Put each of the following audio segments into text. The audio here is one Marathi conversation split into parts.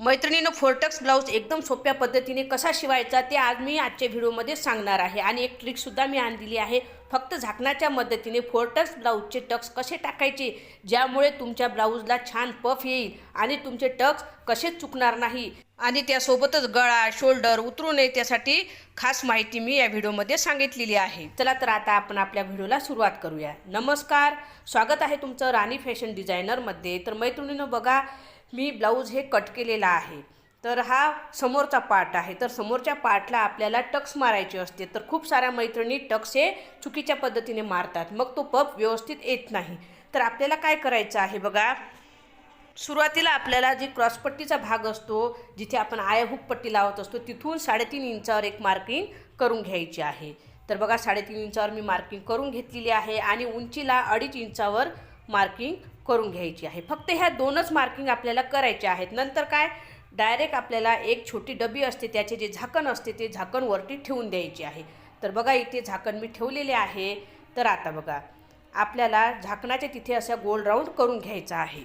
मैत्रिणीनं फोर्टक्स ब्लाऊज एकदम सोप्या पद्धतीने कसा शिवायचा ते आज मी आजच्या व्हिडिओमध्ये सांगणार आहे. आणि एक ट्रिकसुद्धा मी आणलेली आहे. फक्त झाकणाच्या मदतीने फोर्टक्स ब्लाऊजचे टक्स कसे टाकायचे ज्यामुळे तुमच्या ब्लाऊजला छान पफ येईल आणि तुमचे टक्स कसे चुकणार नाही. आणि त्यासोबतच गळा शोल्डर उतरू नये त्यासाठी खास माहिती मी या व्हिडिओमध्ये सांगितलेली आहे. चला तर आता आपण आपल्या व्हिडिओला सुरुवात करूया. नमस्कार. स्वागत आहे तुमचं राणी फॅशन डिझायनरमध्ये. तर मैत्रिणीनं बघा मी ब्लाऊज हे कट केलेला आहे. तर हा समोरचा पार्ट आहे. तर समोरच्या पार्टला आपल्याला टक्स मारायचे असते. तर खूप साऱ्या मैत्रिणी टक्स हे चुकीच्या पद्धतीने मारतात. मग तो पप व्यवस्थित येत नाही. तर आपल्याला काय करायचं आहे बघा? सुरुवातीला आपल्याला जी क्रॉसपट्टीचा भाग असतो जिथे आपण आय हुक पट्टी लावत असतो तिथून साडेतीन इंचावर एक मार्किंग करून घ्यायची आहे. तर बघा साडेतीन इंचावर मी मार्किंग करून घेतलेली आहे आणि उंचीला अडीच इंचावर मार्किंग करून घ्यायची आहे. फक्त ह्या दोनच मार्किंग आपल्याला करायच्या आहेत. नंतर काय? डायरेक्ट आपल्याला एक छोटी डबी असते त्याचे जे झाकण असते ते झाकण वरती ठेवून द्यायची आहे. तर बघा इथे झाकण मी ठेवलेले आहे. तर आता बघा आपल्याला झाकणाच्या तिथे असा गोल राऊंड करून घ्यायचा आहे.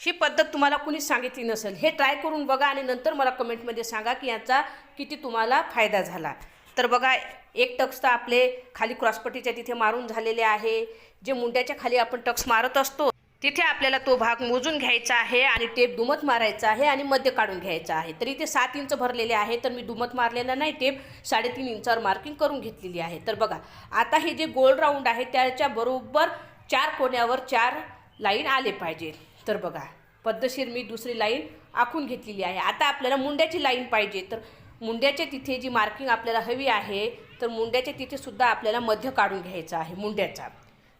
ही पद्धत तुम्हाला कुणीच सांगितली नसेल. हे ट्राय करून बघा आणि नंतर मला कमेंटमध्ये सांगा की याचा किती तुम्हाला फायदा झाला. तर बघा एक टक्स तर आपले खाली क्रॉसपट्टीच्या तिथे मारून झालेले आहे. जे मुंड्याच्या खाली आपण टक्स मारत असतो तिथे आपल्याला तो भाग मोजून घ्यायचा आहे आणि टेप दुमत मारायचा आहे आणि मध्य काढून घ्यायचा आहे. तर इथे सात इंच भरलेले आहे तर मी दुमत मारलेला नाही टेप साडेतीन इंचावर मार्किंग करून घेतलेली आहे. तर बघा आता हे जे गोल राऊंड आहे त्याच्या बरोबर चार कोण्यावर चार लाईन आले पाहिजे. तर बघा पद्धतशीर मी दुसरी लाईन आखून घेतलेली आहे. आता आपल्याला मुंड्याची लाईन पाहिजे तर मुंड्याच्या तिथे जी मार्किंग आपल्याला हवी आहे तर मुंड्याच्या तिथे सुद्धा आपल्याला मध्य काढून घ्यायचा आहे मुंड्याचा.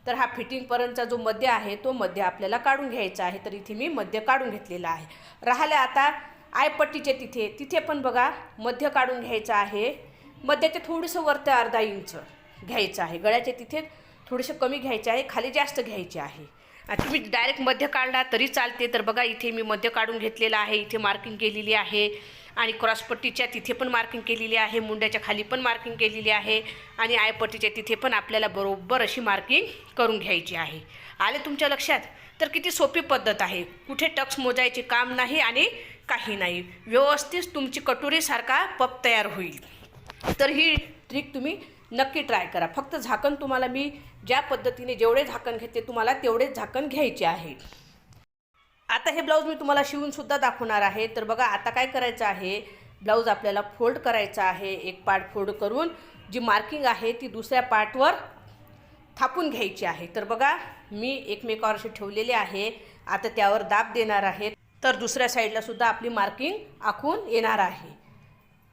तर हा फिटिंगपर्यंतचा जो मध्य आहे तो मध्य आपल्याला काढून घ्यायचा आहे. तर इथे मी मध्य काढून घेतलेला आहे. राहिले आता आयपट्टीचे तिथे तिथे पण बघा मध्य काढून घ्यायचं आहे. मध्याचे थोडंसं वरतं अर्धा इंच घ्यायचं आहे. गळ्याचे तिथे थोडेसे कमी घ्यायचे आहे. खाली जास्त घ्यायचे आहे. तुम्ही डायरेक्ट मध्य काढला तरी चालते. तर बघा इथे मी मध्य काढून घेतलेलं आहे. इथे मार्किंग केलेली आहे. आणि क्रॉसपट्टीच्या तिथे पण मार्किंग केलेली आहे. मुंड्याच्या खाली पण मार्किंग केलेली आहे. आणि आयपट्टीच्या तिथे पण आपल्याला बरोबर अशी मार्किंग करून घ्यायची आहे. आले तुमच्या लक्षात? तर किती सोपी पद्धत आहे. कुठे टक्स मोजायचे काम नाही आणि काही नाही. व्यवस्थित तुमची कटोरीसारखा पप तयार होईल. तर ही ट्रिक तुम्ही नक्की ट्राय करा. फक्त झाकण तुम्हाला मी ज्या पद्धतीने जेवढे झाकण घेते तुम्हाला तेवढेच झाकण घ्यायचे आहे. आता हे ब्लाऊज मी तुम्हाला शिवूनसुद्धा दाखवणार आहे. तर बघा आता काय करायचं आहे? ब्लाऊज आपल्याला फोल्ड करायचा आहे. एक पार्ट फोल्ड करून जी मार्किंग आहे ती दुसऱ्या पार्टवर थापून घ्यायची आहे. तर बघा मी एकमेकावर असे ठेवलेले आहे. आता त्यावर दाब देणार आहे. तर दुसऱ्या साईडलासुद्धा आपली मार्किंग आखून येणार आहे.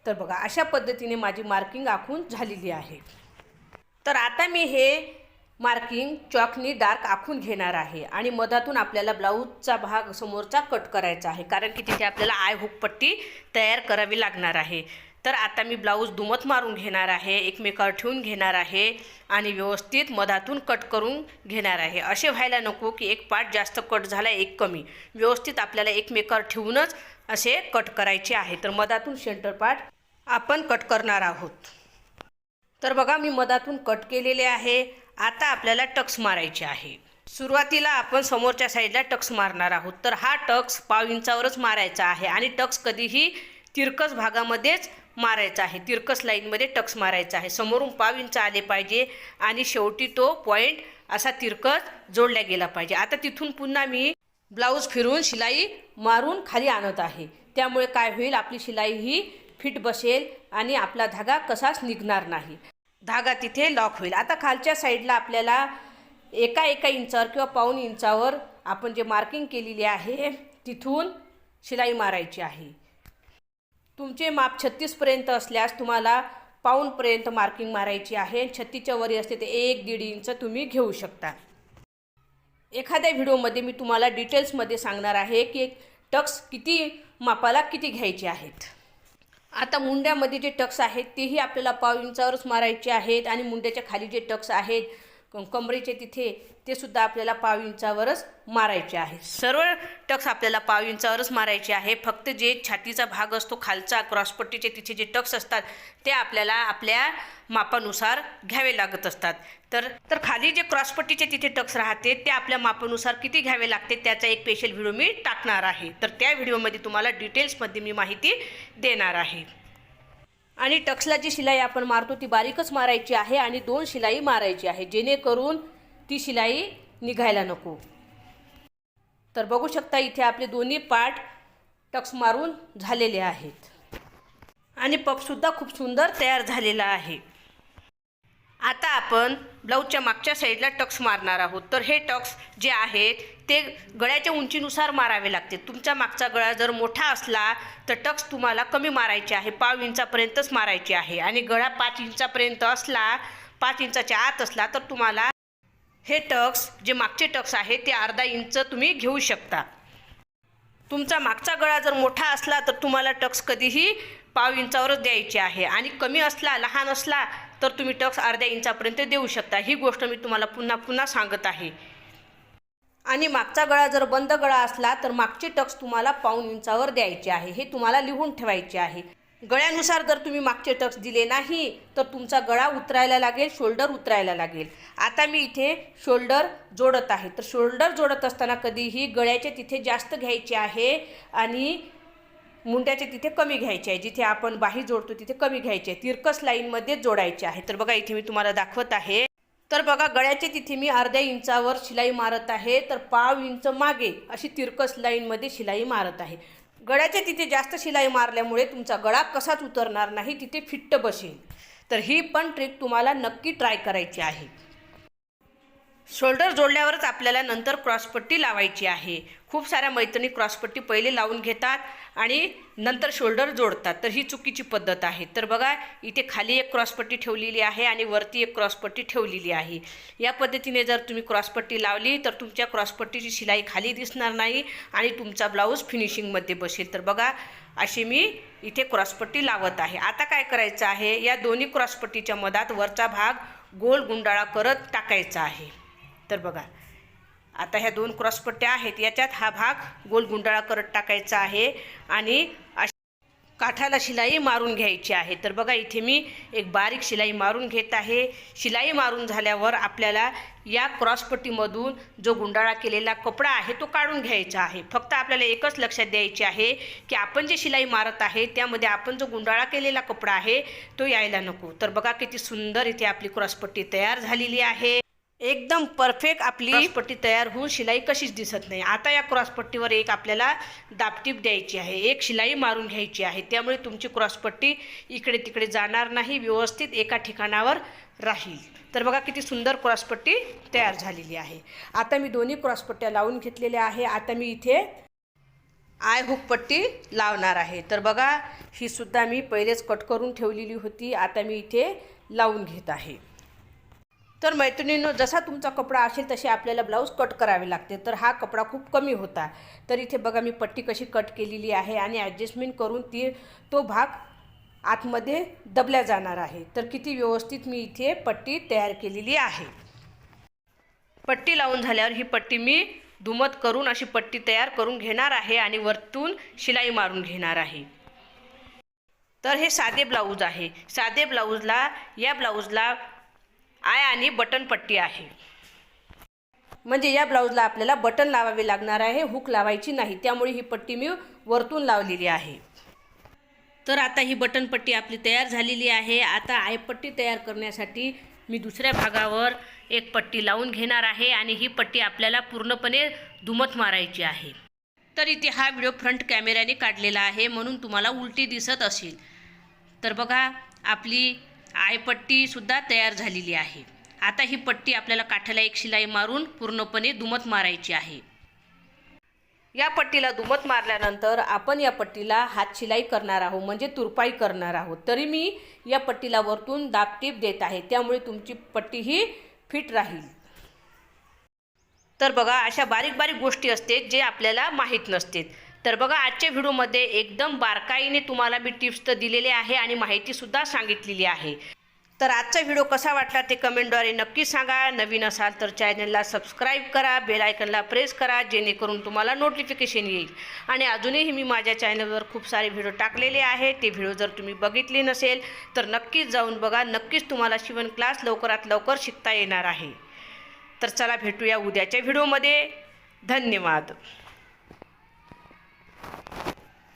तर बघा अशा पद्धतीने माझी मार्किंग आखून झालेली आहे. तर आता मी हे मार्किंग चॉकनी डार्क आखून घेणार आहे आणि मधातून आपल्याला ब्लाऊजचा भाग समोरचा कट करायचा आहे. कारण की तिथे आपल्याला आय हुक पट्टी तयार करावी लागणार आहे. तर आता मी ब्लाऊज दुमत मारून घेणार आहे एकमेकावर ठेवून घेणार आहे आणि व्यवस्थित मधातून कट करून घेणार आहे. असे व्हायला नको की एक पार्ट जास्त कट झाला एक कमी. व्यवस्थित आपल्याला एकमेकावर ठेवूनच असे कट करायचे आहे. तर मधातून सेंटर पार्ट आपण कट करणार आहोत. तर बघा मी मधातून कट केलेले आहे. आता आपल्याला टक्स मारायचे आहे. सुरुवातीला आपण समोरच्या साईडला टक्स मारणार आहोत. तर हा टक्स पाव इंचावरच मारायचा आहे आणि टक्स कधीही तिरकस भागामध्येच मारायचा आहे. तिरकस लाईनमध्ये टक्स मारायचा आहे. समोरून पाव इंच आले पाहिजे आणि शेवटी तो पॉईंट असा तिरकस जोडला गेला पाहिजे. आता तिथून पुन्हा मी ब्लाऊज फिरून शिलाई मारून खाली आणत आहे. त्यामुळे काय होईल? आपली शिलाई ही फिट बसेल आणि आपला धागा कसाच निघणार नाही. धागा तिथे लॉक होईल. आता खालच्या साईडला आपल्याला एका एका इंचावर किंवा पाऊन इंचावर आपण जे मार्किंग केलेली आहे तिथून शिलाई मारायची आहे. तुमचे माप छत्तीसपर्यंत असल्यास तुम्हाला पाऊनपर्यंत मार्किंग मारायची आहे. छत्तीसच्या वरी असते ते एक दीड इंच तुम्ही घेऊ शकता. एखाद्या व्हिडिओमध्ये मी तुम्हाला डिटेल्समध्ये सांगणार आहे की टक्स किती मापाला किती घ्यायचे आहेत. आता मुंड्यामध्ये जे टक्स आहेत तेही आपल्याला पाव इंचावरच मारायचे आहेत आणि मुंड्याच्या खाली जे टक्स आहेत कमरेचे तिथे ते सुद्धा आपल्याला पाव इंचावरच मारायचे आहे. सर्व टक्स आपल्याला पाव इंचावरच मारायचे आहे. फक्त जे छातीचा भाग असतो खालचा क्रॉसपट्टीचे तिथे जे टक्स असतात ते आपल्याला आपल्या मापानुसार घ्यावे लागत असतात. तर तर खाली जे क्रॉसपट्टीचे तिथे टक्स राहते ते आपल्या मापानुसार किती घ्यावे लागते त्याचा एक स्पेशल व्हिडिओ मी टाकणार आहे. तर त्या व्हिडिओमध्ये तुम्हाला डिटेल्समध्ये मी माहिती देणार आहे. आणि टक्सला जी शिलाई आपण मारतो ती बारीकच मारायची आहे आणि दोन शिलाई मारायची आहे. जेणेकरून ती शिलाई निघायला नको. तर बघू शकता इथे आपले दोन्ही पार्ट टक्स मारून झालेले आहेत. आणि पपसुद्धा खूप सुंदर तयार झालेला आहे. आता आपण ब्लाऊजच्या मागच्या साईडला टक्स मारणार आहोत. तर हे टक्स जे आहेत ते गळ्याच्या उंचीनुसार मारावे लागते. तुमचा मागचा गळा जर मोठा असला तर टक्स तुम्हाला कमी मारायचे आहे. पाव इंचापर्यंतच मारायचे आहे. आणि गळा पाच इंचापर्यंत असला पाच इंचाच्या आत असला तर तुम्हाला हे टक्स जे मागचे टक्स आहे ते अर्धा इंच तुम्ही घेऊ शकता. तुमचा मागचा गळा जर मोठा असला तर तुम्हाला टक्स कधीही पाव इंचावरच द्यायचे आहे. आणि कमी असला लहान असला तर तुम्ही टक्स अर्ध्या इंचापर्यंत देऊ शकता. ही गोष्ट मी तुम्हाला पुन्हा पुन्हा सांगत आहे. आणि मागचा गळा जर बंद गळा असला तर मागचे टक्स तुम्हाला पाऊन इंचावर द्यायचे आहे. हे तुम्हाला लिहून ठेवायचे आहे. गळ्यानुसार जर तुम्ही मागचे टक्स दिले नाही तर तुमचा गळा उतरायला लागेल शोल्डर उतरायला लागेल. आता मी इथे शोल्डर जोडत आहे. तर शोल्डर जोडत असताना कधीही गळ्याचे तिथे जास्त घ्यायचे आहे आणि मुंड्याच्या तिथे कमी घ्यायचे आहे. जिथे आपण बाही जोडतो तिथे कमी घ्यायचे आहे. तिरकस लाईनमध्ये जोडायचे आहे. तर बघा इथे मी तुम्हाला दाखवत आहे. तर बघा गळ्याच्या तिथे मी अर्ध्या इंचावर शिलाई मारत आहे. तर पाव इंच मागे अशी तिरकस लाईनमध्ये शिलाई मारत आहे. गळ्याच्या तिथे जास्त शिलाई मारल्यामुळे तुमचा गळा कसाच उतरणार नाही तिथे फिट्ट बसेल. तर ही पण ट्रिक तुम्हाला नक्की ट्राय करायची आहे. शोल्डर जोडल्यावरच आपल्याला नंतर क्रॉसपट्टी लावायची आहे. खूप साऱ्या मैत्रिणी क्रॉसपट्टी पहिले लावून घेतात आणि नंतर शोल्डर जोडतात. तर ही चुकीची पद्धत आहे. तर बघा इथे खाली एक क्रॉसपट्टी ठेवलेली आहे आणि वरती एक क्रॉसपट्टी ठेवलेली आहे. या पद्धतीने जर तुम्ही क्रॉसपट्टी लावली तर तुमच्या क्रॉसपट्टीची शिलाई खाली दिसणार नाही आणि तुमचा ब्लाऊज फिनिशिंगमध्ये बसेल. तर बघा अशी मी इथे क्रॉसपट्टी लावत आहे. आता काय करायचं आहे? या दोन्ही क्रॉसपट्टीच्या मधात वरचा भाग गोल गुंडाळा करत टाकायचा आहे. तर बघा. आता ह्या दोन क्रॉसपट्ट्या आहेत. याच्यात हा भाग गोल गुंडाळा करत टाकायचा आहे आणि अश- काठाला शिलाई मारून घ्यायची आहे. तर बघा इथे मी एक बारीक शिलाई मारून घेत आहे. शिलाई मारून झाल्यावर आपल्याला या क्रॉसपट्टीमधून जो गुंडाळा केलेला कपडा आहे तो काढून घ्यायचा आहे. फक्त आपल्याला एकच लक्षात द्यायचे आहे की आपण जे शिलाई मारत आहे त्यामध्ये आपण जो गुंडाळा केलेला कपडा आहे तो यायला नको. तर बघा किती सुंदर इथे आपली क्रॉसपट्टी तयार झालेली आहे. एकदम परफेक्ट आपली पट्टी तयार होऊन शिलाई कशीच दिसत नाही. आता या क्रॉसपट्टीवर एक आपल्याला दापटीप द्यायची आहे. एक शिलाई मारून घ्यायची आहे. त्यामुळे तुमची क्रॉसपट्टी इकडे तिकडे जाणार नाही व्यवस्थित एका ठिकाणावर राहील. तर बघा किती सुंदर क्रॉसपट्टी तयार झालेली आहे. आता मी दोन्ही क्रॉसपट्ट्या लावून घेतलेल्या आहे. आता मी इथे आय हुक पट्टी लावणार आहे. तर बघा ही सुद्धा मी पहिलेच कट करून ठेवलेली होती. आता मी इथे लावून घेत आहे. तर मैत्रिणीनं जसा तुमचा कपडा असेल तसे आपल्याला ब्लाऊज कट करावे लागते. तर हा कपडा खूप कमी होता. तर इथे बघा मी पट्टी कशी कट केलेली आहे आणि ॲडजस्टमेंट करून ती तो भाग आतमध्ये दबल्या जाणार आहे. तर किती व्यवस्थित मी इथे पट्टी तयार केलेली आहे. पट्टी लावून झाल्यावर ही पट्टी मी दुमत करून अशी पट्टी तयार करून घेणार आहे आणि वरतून शिलाई मारून घेणार आहे. तर हे साधे ब्लाऊज आहे. साधे ब्लाऊजला या ब्लाऊजला आय आणि बटन पट्टी आहे. म्हणजे या ब्लाऊजला आपल्याला बटन लावावे लागणार आहे हुक लावायची नाही त्यामुळे ही पट्टी मी वरतून लावलेली आहे. तर आता ही बटन पट्टी आपली तयार झालेली आहे. आता आयपट्टी तयार करण्यासाठी मी दुसऱ्या भागावर एक पट्टी लावून घेणार आहे आणि ही पट्टी आपल्याला पूर्णपणे दुमत मारायची आहे. तर इथे हा व्हिडिओ फ्रंट कॅमेऱ्याने काढलेला आहे म्हणून तुम्हाला उलटी दिसत असेल. तर बघा आपली आयपट्टीसुद्धा तयार झालेली आहे. आता ही पट्टी आपल्याला काठाला एक शिलाई मारून पूर्णपणे दुमत मारायची आहे. या पट्टीला दुमत मारल्यानंतर आपण या पट्टीला हात शिलाई करणार आहोत म्हणजे तुरपाई करणार आहोत. तरी मी या पट्टीला वरतून दाबटीप देत आहे त्यामुळे तुमची पट्टी ही फिट राहील. तर बघा अशा बारीक बारीक गोष्टी असते जे आपल्याला माहीत नसते तर बघा आजच्या व्हिडिओमध्ये एकदम बारकाईने तुम्हाला मी टिप्स तर दिलेले आहे आणि माहितीसुद्धा सांगितलेली आहे. तर आजचा व्हिडिओ कसा वाटला ते कमेंटद्वारे नक्की सांगा. नवीन असाल तर चॅनलला सबस्क्राईब करा बेल आयकनला प्रेस करा जेणेकरून तुम्हाला नोटिफिकेशन येईल. आणि अजूनही मी माझ्या चॅनलवर खूप सारे व्हिडिओ टाकलेले आहे ते व्हिडिओ जर तुम्ही बघितले नसेल तर नक्कीच जाऊन बघा. नक्कीच तुम्हाला शिवण क्लास लवकरात लवकर शिकता येणार आहे. तर चला भेटूया उद्याच्या व्हिडिओमध्ये. धन्यवाद.